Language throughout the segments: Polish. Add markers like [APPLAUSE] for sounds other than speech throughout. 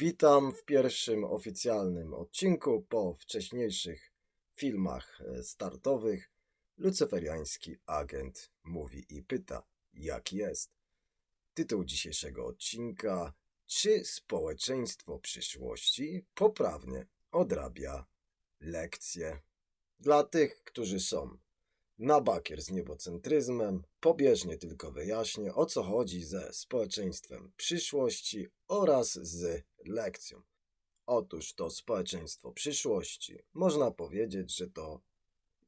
Witam w pierwszym oficjalnym odcinku po wcześniejszych filmach e, startowych. Lucyferiański agent mówi i pyta, jak jest. Tytuł dzisiejszego odcinka: Czy społeczeństwo przyszłości poprawnie odrabia lekcje? Dla tych, którzy są na bakier z niebocentryzmem, pobieżnie tylko wyjaśnię o co chodzi ze społeczeństwem przyszłości oraz z lekcją. Otóż to społeczeństwo przyszłości, można powiedzieć, że to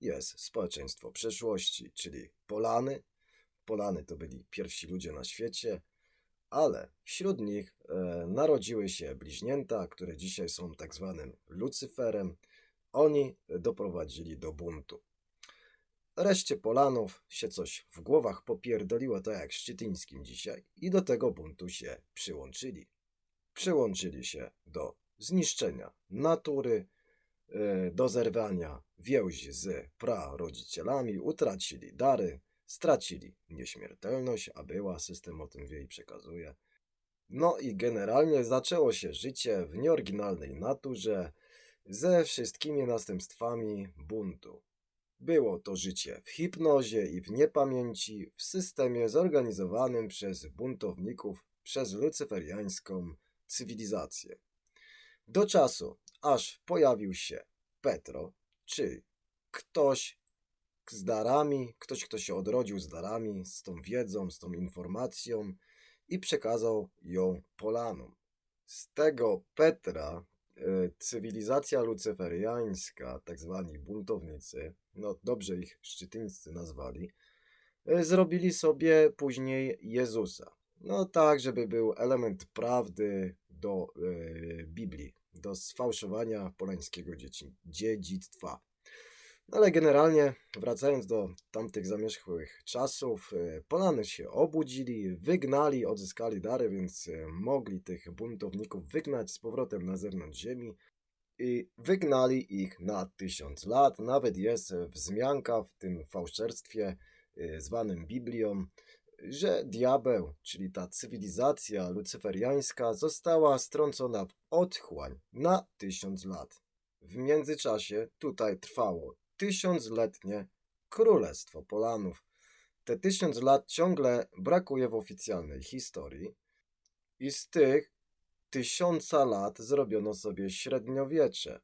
jest społeczeństwo przeszłości, czyli Polany. Polany to byli pierwsi ludzie na świecie, ale wśród nich e, narodziły się bliźnięta, które dzisiaj są tak zwanym Lucyferem. Oni doprowadzili do buntu. Reszcie Polanów się coś w głowach popierdoliło, tak jak Szczytyńskim dzisiaj, i do tego buntu się przyłączyli. Przyłączyli się do zniszczenia natury, e, do zerwania więzi z prarodzicielami, utracili dary, stracili nieśmiertelność, a była, system o tym wie i przekazuje. No i generalnie zaczęło się życie w nieoryginalnej naturze ze wszystkimi następstwami buntu. Było to życie w hipnozie i w niepamięci, w systemie zorganizowanym przez buntowników, przez lucyferiańską cywilizację. Do czasu, aż pojawił się Petro, czyli ktoś z darami, ktoś, kto się odrodził z darami, z tą wiedzą, z tą informacją i przekazał ją Polanom. Z tego Petra cywilizacja lucyferiańska, tak zwani buntownicy, no dobrze ich szczytyńscy nazwali, e, zrobili sobie później Jezusa. No tak, żeby był element prawdy do e, Biblii, do sfałszowania polańskiego dzieci, dziedzictwa. No ale generalnie, wracając do tamtych zamierzchłych czasów, e, Polany się obudzili, wygnali, odzyskali dary, więc e, mogli tych buntowników wygnać z powrotem na zewnątrz ziemi i wygnali ich na tysiąc lat. Nawet jest wzmianka w tym fałszerstwie e, zwanym Biblią, że diabeł, czyli ta cywilizacja lucyferiańska, została strącona w otchłań na tysiąc lat. W międzyczasie tutaj trwało tysiącletnie królestwo Polanów. Te tysiąc lat ciągle brakuje w oficjalnej historii i z tych tysiąca lat zrobiono sobie średniowiecze.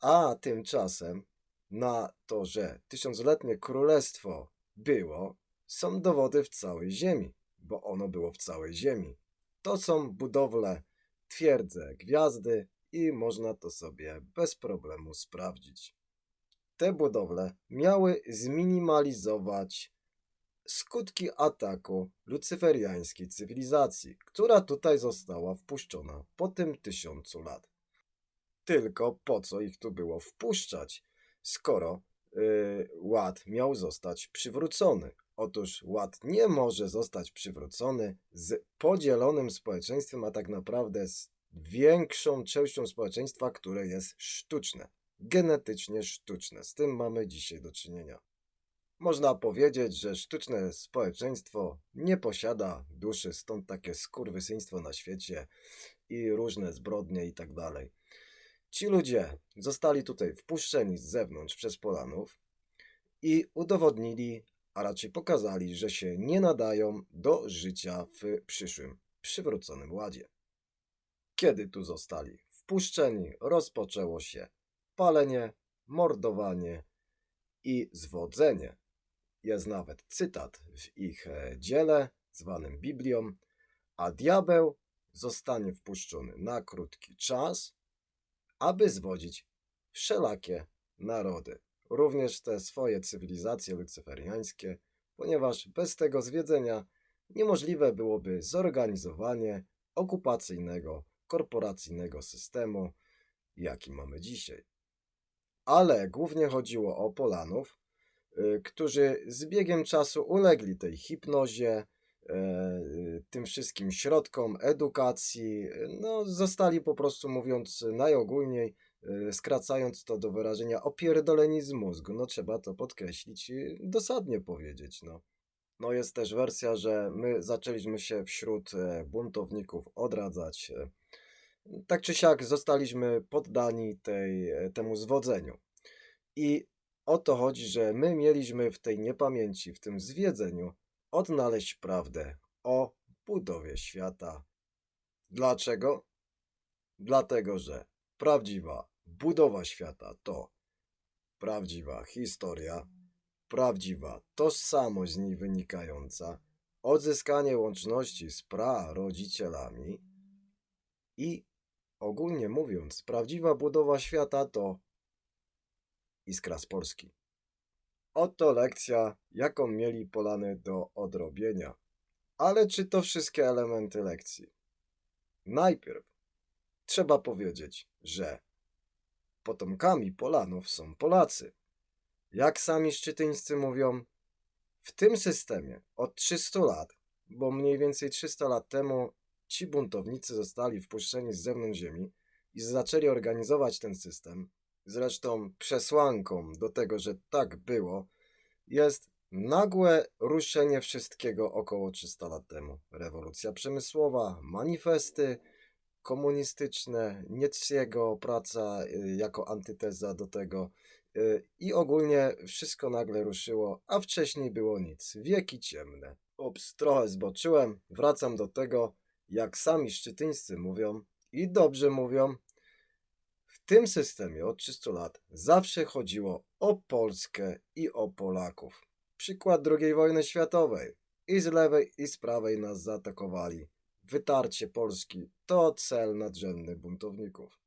A tymczasem na to, że tysiącletnie królestwo było, są dowody w całej ziemi, bo ono było w całej ziemi. To są budowle, twierdze, gwiazdy i można to sobie bez problemu sprawdzić te budowle miały zminimalizować skutki ataku lucyferiańskiej cywilizacji, która tutaj została wpuszczona po tym tysiącu lat. Tylko po co ich tu było wpuszczać, skoro yy, ład miał zostać przywrócony? Otóż ład nie może zostać przywrócony z podzielonym społeczeństwem, a tak naprawdę z większą częścią społeczeństwa, które jest sztuczne genetycznie sztuczne. Z tym mamy dzisiaj do czynienia. Można powiedzieć, że sztuczne społeczeństwo nie posiada duszy, stąd takie skurwysyństwo na świecie i różne zbrodnie i tak dalej. Ci ludzie zostali tutaj wpuszczeni z zewnątrz przez Polanów i udowodnili, a raczej pokazali, że się nie nadają do życia w przyszłym, przywróconym ładzie. Kiedy tu zostali wpuszczeni, rozpoczęło się palenie, mordowanie i zwodzenie. Jest nawet cytat w ich e, dziele, zwanym Biblią, a diabeł zostanie wpuszczony na krótki czas, aby zwodzić wszelakie narody, również te swoje cywilizacje lucyferiańskie, ponieważ bez tego zwiedzenia niemożliwe byłoby zorganizowanie okupacyjnego, korporacyjnego systemu, jaki mamy dzisiaj ale głównie chodziło o Polanów, y, którzy z biegiem czasu ulegli tej hipnozie, y, tym wszystkim środkom edukacji, no zostali po prostu mówiąc najogólniej, y, skracając to do wyrażenia opierdoleni z mózgu, no trzeba to podkreślić i dosadnie powiedzieć, no. No jest też wersja, że my zaczęliśmy się wśród e, buntowników odradzać. Tak czy siak zostaliśmy poddani tej, e, temu zwodzeniu. I o to chodzi, że my mieliśmy w tej niepamięci, w tym zwiedzeniu odnaleźć prawdę o budowie świata. Dlaczego? Dlatego, że prawdziwa budowa świata to prawdziwa historia, prawdziwa tożsamość z niej wynikająca, odzyskanie łączności z prarodzicielami i ogólnie mówiąc, prawdziwa budowa świata to iskra z Polski. Oto lekcja, jaką mieli Polany do odrobienia. Ale czy to wszystkie elementy lekcji? Najpierw trzeba powiedzieć, że potomkami Polanów są Polacy. Jak sami szczytyńscy mówią, w tym systemie od 300 lat, bo mniej więcej 300 lat temu ci buntownicy zostali wpuszczeni z zewnątrz ziemi i zaczęli organizować ten system. Zresztą przesłanką do tego, że tak było, jest nagłe ruszenie wszystkiego około 300 lat temu. Rewolucja przemysłowa, manifesty komunistyczne, Nietzschego, praca y, jako antyteza do tego y, i ogólnie wszystko nagle ruszyło, a wcześniej było nic. Wieki ciemne. Ups, trochę zboczyłem. Wracam do tego, jak sami szczytyńscy mówią i dobrze mówią. W tym systemie od 300 lat zawsze chodziło o Polskę i o Polaków. Przykład II wojny światowej. I z lewej, i z prawej nas zaatakowali. Wytarcie Polski to cel nadrzędny buntowników.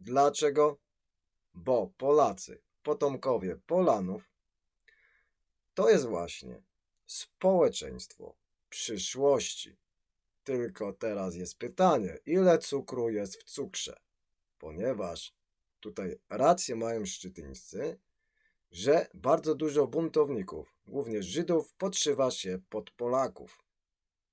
Dlaczego? Bo Polacy, potomkowie Polanów, to jest właśnie społeczeństwo przyszłości. Tylko teraz jest pytanie, ile cukru jest w cukrze? Ponieważ tutaj rację mają szczytyńscy, że bardzo dużo buntowników, głównie Żydów, podszywa się pod Polaków.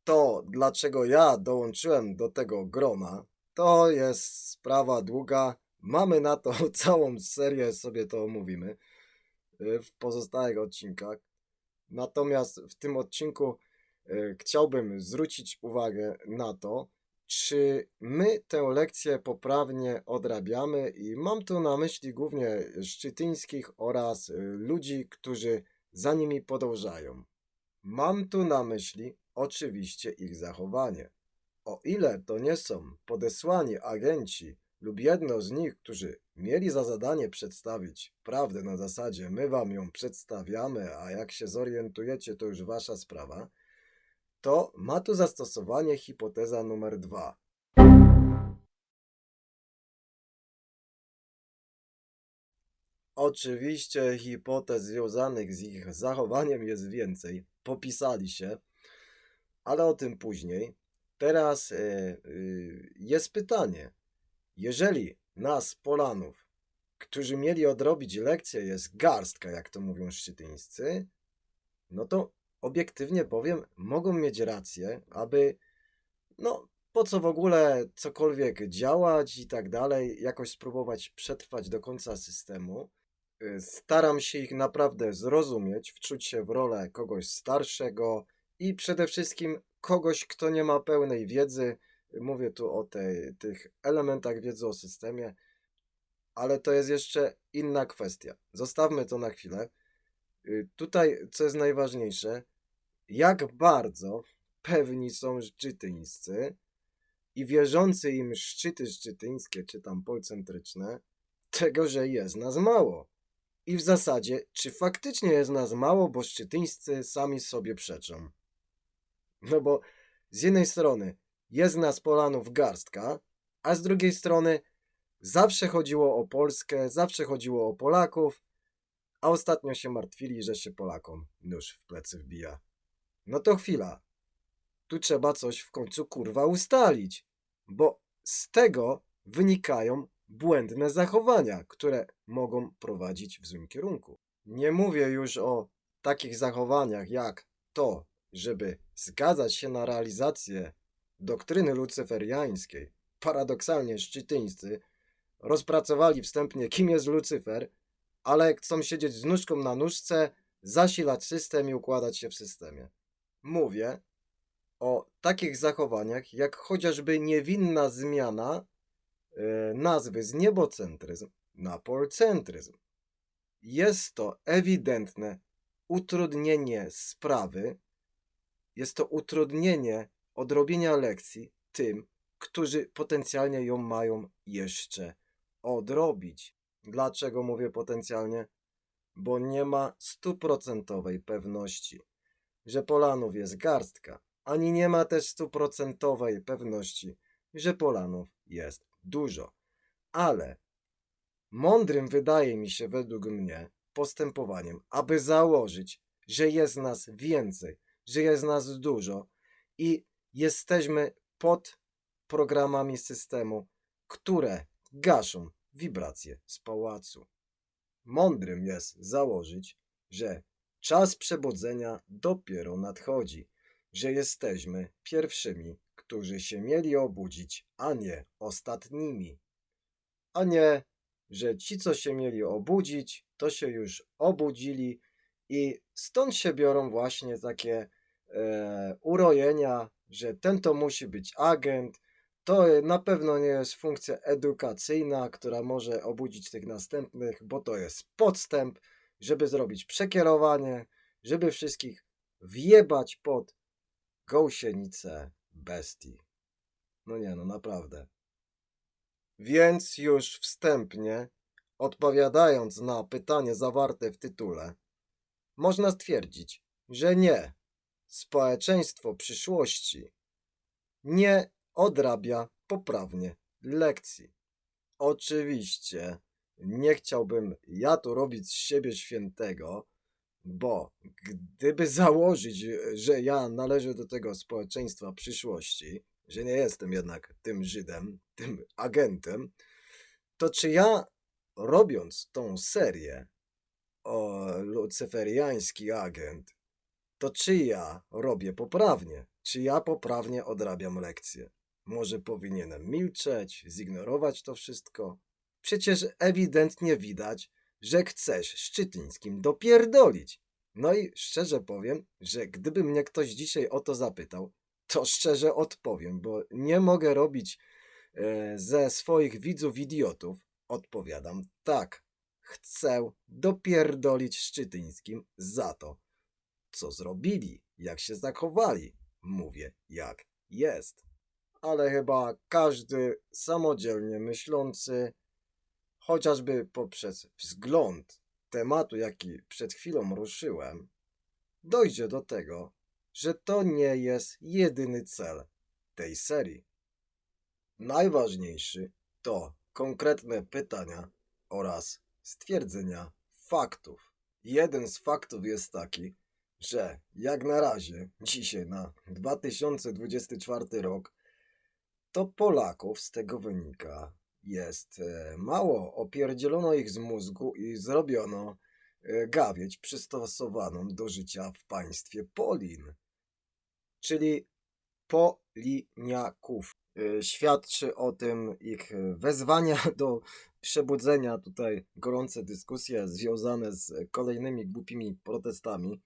To, dlaczego ja dołączyłem do tego grona, to jest sprawa długa. Mamy na to [LAUGHS] całą serię, sobie to omówimy y, w pozostałych odcinkach. Natomiast w tym odcinku chciałbym zwrócić uwagę na to, czy my tę lekcję poprawnie odrabiamy i mam tu na myśli głównie szczytyńskich oraz y, ludzi, którzy za nimi podążają. Mam tu na myśli oczywiście ich zachowanie. O ile to nie są podesłani agenci lub jedno z nich, którzy mieli za zadanie przedstawić prawdę na zasadzie my wam ją przedstawiamy, a jak się zorientujecie to już wasza sprawa, to ma tu zastosowanie hipoteza numer dwa. Oczywiście hipotez związanych z ich zachowaniem jest więcej. Popisali się, ale o tym później. Teraz e, e, jest pytanie. Jeżeli nas, Polanów, którzy mieli odrobić lekcję, jest garstka, jak to mówią szczytyńscy, no to obiektywnie powiem, mogą mieć rację, aby, no, po co w ogóle cokolwiek działać i tak dalej, jakoś spróbować przetrwać do końca systemu. Y, Staram się ich naprawdę zrozumieć, wczuć się w rolę kogoś starszego i przede wszystkim kogoś, kto nie ma pełnej wiedzy. Mówię tu o tej, tych elementach wiedzy o systemie, ale to jest jeszcze inna kwestia. Zostawmy to na chwilę. Y, Tutaj, co jest najważniejsze, jak bardzo pewni są szczytyńscy i wierzący im szczyty szczytyńskie, czy tam polcentryczne, tego, że jest nas mało. I w zasadzie, czy faktycznie jest nas mało, bo szczytyńscy sami sobie przeczą. No bo z jednej strony jest nas Polanów garstka, a z drugiej strony zawsze chodziło o Polskę, zawsze chodziło o Polaków, a ostatnio się martwili, że się Polakom nóż w plecy wbija. No to chwila. Tu trzeba coś w końcu kurwa ustalić, bo z tego wynikają błędne zachowania, które mogą prowadzić w złym kierunku. Nie mówię już o takich zachowaniach jak to, żeby zgadzać się na realizację doktryny lucyferiańskiej. Paradoksalnie szczytyńscy rozpracowali wstępnie, kim jest Lucyfer, ale chcą siedzieć z nóżką na nóżce, zasilać system i układać się w systemie. Mówię o takich zachowaniach, jak chociażby niewinna zmiana e, nazwy z niebocentryzm na polcentryzm. Jest to ewidentne utrudnienie sprawy, jest to utrudnienie odrobienia lekcji tym, którzy potencjalnie ją mają jeszcze odrobić. Dlaczego mówię potencjalnie? Bo nie ma stuprocentowej pewności, że Polanów jest garstka, ani nie ma też stuprocentowej pewności, że Polanów jest dużo. Ale mądrym wydaje mi się według mnie postępowaniem, aby założyć, że jest nas więcej, że jest nas dużo i jesteśmy pod programami systemu, które gaszą wibracje z pałacu. Mądrym jest założyć, że czas przebudzenia dopiero nadchodzi, że jesteśmy pierwszymi, którzy się mieli obudzić, a nie ostatnimi. A nie, że ci, co się mieli obudzić, to się już obudzili i stąd się biorą właśnie takie e, urojenia, że ten to musi być agent, to na pewno nie jest funkcja edukacyjna, która może obudzić tych następnych, bo to jest podstęp, żeby zrobić przekierowanie, żeby wszystkich wjebać pod gąsienicę bestii. No nie, no naprawdę. Więc już wstępnie, odpowiadając na pytanie zawarte w tytule, można stwierdzić, że nie, społeczeństwo przyszłości nie odrabia poprawnie lekcji. Oczywiście nie chciałbym ja tu robić z siebie świętego, bo gdyby założyć, że ja należę do tego społeczeństwa przyszłości, że nie jestem jednak tym Żydem, tym agentem, to czy ja robiąc tą serię o lucyferiański agent, to czy ja robię poprawnie? Czy ja poprawnie odrabiam lekcje? Może powinienem milczeć, zignorować to wszystko? Przecież ewidentnie widać, że chcesz Szczytyńskim dopierdolić. No i szczerze powiem, że gdyby mnie ktoś dzisiaj o to zapytał, to szczerze odpowiem, bo nie mogę robić e, ze swoich widzów idiotów. Odpowiadam tak, chcę dopierdolić Szczytyńskim za to, co zrobili, jak się zachowali. Mówię, jak jest. Ale chyba każdy samodzielnie myślący, chociażby poprzez wzgląd tematu, jaki przed chwilą ruszyłem, dojdzie do tego, że to nie jest jedyny cel tej serii. Najważniejszy to konkretne pytania oraz stwierdzenia faktów. Jeden z faktów jest taki, że jak na razie, dzisiaj na 2024 rok, to Polaków z tego wynika jest e, mało. Opierdzielono ich z mózgu i zrobiono e, gawieć przystosowaną do życia w państwie Polin, czyli Poliniaków. E, Świadczy o tym ich wezwania [LAUGHS] do przebudzenia, tutaj gorące dyskusje związane z kolejnymi głupimi protestami.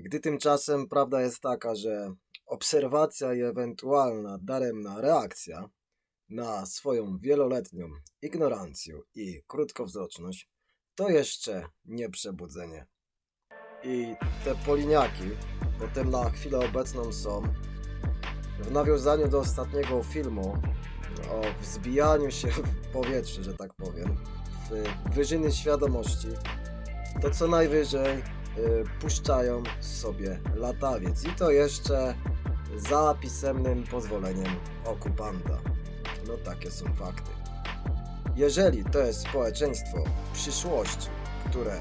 Gdy tymczasem prawda jest taka, że obserwacja i ewentualna daremna reakcja na swoją wieloletnią ignorancję i krótkowzroczność, to jeszcze nie przebudzenie. I te poliniaki potem na chwilę obecną są w nawiązaniu do ostatniego filmu o wzbijaniu się w powietrze, że tak powiem, w wyżyny świadomości, to co najwyżej y, puszczają sobie latawiec i to jeszcze za pisemnym pozwoleniem okupanta. No takie są fakty. Jeżeli to jest społeczeństwo przyszłości, które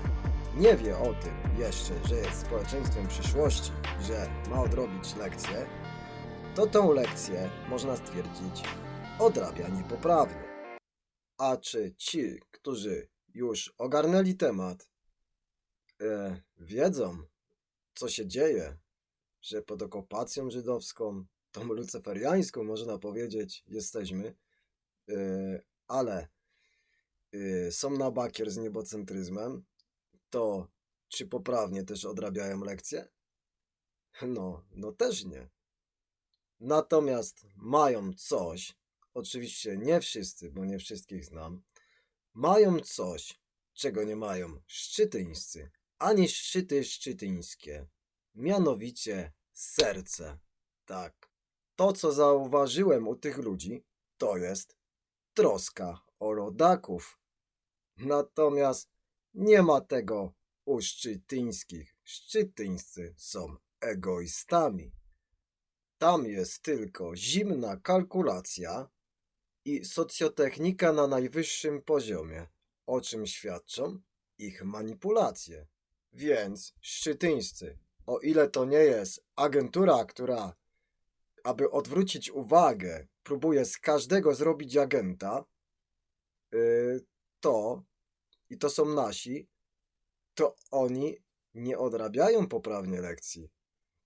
nie wie o tym jeszcze, że jest społeczeństwem przyszłości, że ma odrobić lekcję, to tą lekcję można stwierdzić odrabia niepoprawnie. A czy ci, którzy już ogarnęli temat, e, wiedzą, co się dzieje, że pod okupacją żydowską, tą lucyferiańską można powiedzieć, jesteśmy, yy, ale yy, są na bakier z niebocentryzmem, to czy poprawnie też odrabiają lekcje? No, no też nie. Natomiast mają coś, oczywiście nie wszyscy, bo nie wszystkich znam, mają coś, czego nie mają szczytyńscy, ani szczyty szczytyńskie, mianowicie serce. Tak. To, co zauważyłem u tych ludzi, to jest troska o rodaków. Natomiast nie ma tego u szczytyńskich. Szczytyńscy są egoistami. Tam jest tylko zimna kalkulacja i socjotechnika na najwyższym poziomie, o czym świadczą ich manipulacje. Więc szczytyńscy, o ile to nie jest agentura, która, aby odwrócić uwagę, próbuje z każdego zrobić agenta, yy, to, i to są nasi, to oni nie odrabiają poprawnie lekcji.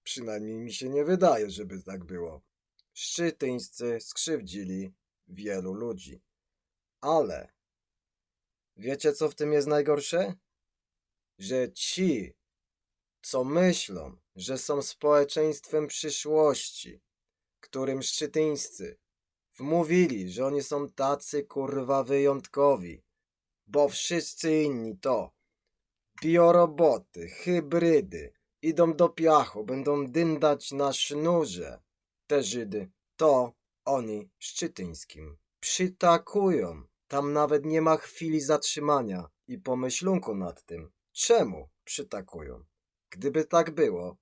Przynajmniej mi się nie wydaje, żeby tak było. Szczytyńscy skrzywdzili wielu ludzi. Ale wiecie, co w tym jest najgorsze? Że ci, co myślą, że są społeczeństwem przyszłości, którym szczytyńscy wmówili, że oni są tacy kurwa wyjątkowi, bo wszyscy inni to bioroboty, hybrydy, idą do piachu, będą dyndać na sznurze. Te Żydy, to oni szczytyńskim przytakują. Tam nawet nie ma chwili zatrzymania i pomyślunku nad tym, czemu przytakują. Gdyby tak było,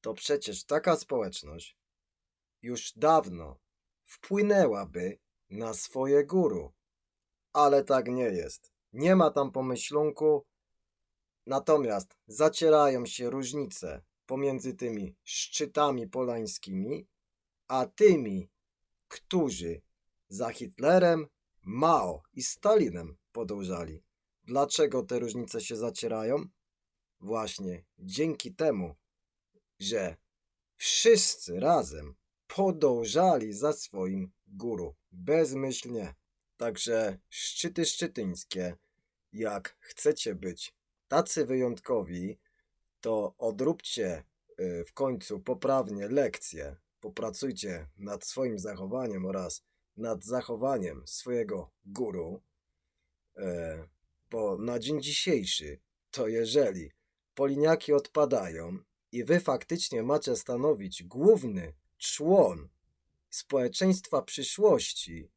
to przecież taka społeczność już dawno wpłynęłaby na swoje guru. Ale tak nie jest. Nie ma tam pomyślunku, natomiast zacierają się różnice pomiędzy tymi szczytami polańskimi, a tymi, którzy za Hitlerem, Mao i Stalinem podążali. Dlaczego te różnice się zacierają? Właśnie dzięki temu, że wszyscy razem podążali za swoim guru. Bezmyślnie. Także szczyty szczytyńskie, jak chcecie być tacy wyjątkowi, to odróbcie y, w końcu poprawnie lekcje, popracujcie nad swoim zachowaniem oraz nad zachowaniem swojego guru, e, bo na dzień dzisiejszy to jeżeli poliniaki odpadają i wy faktycznie macie stanowić główny człon społeczeństwa przyszłości,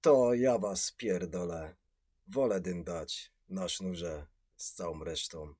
to ja was pierdolę. Wolę dyndać na sznurze z całą resztą.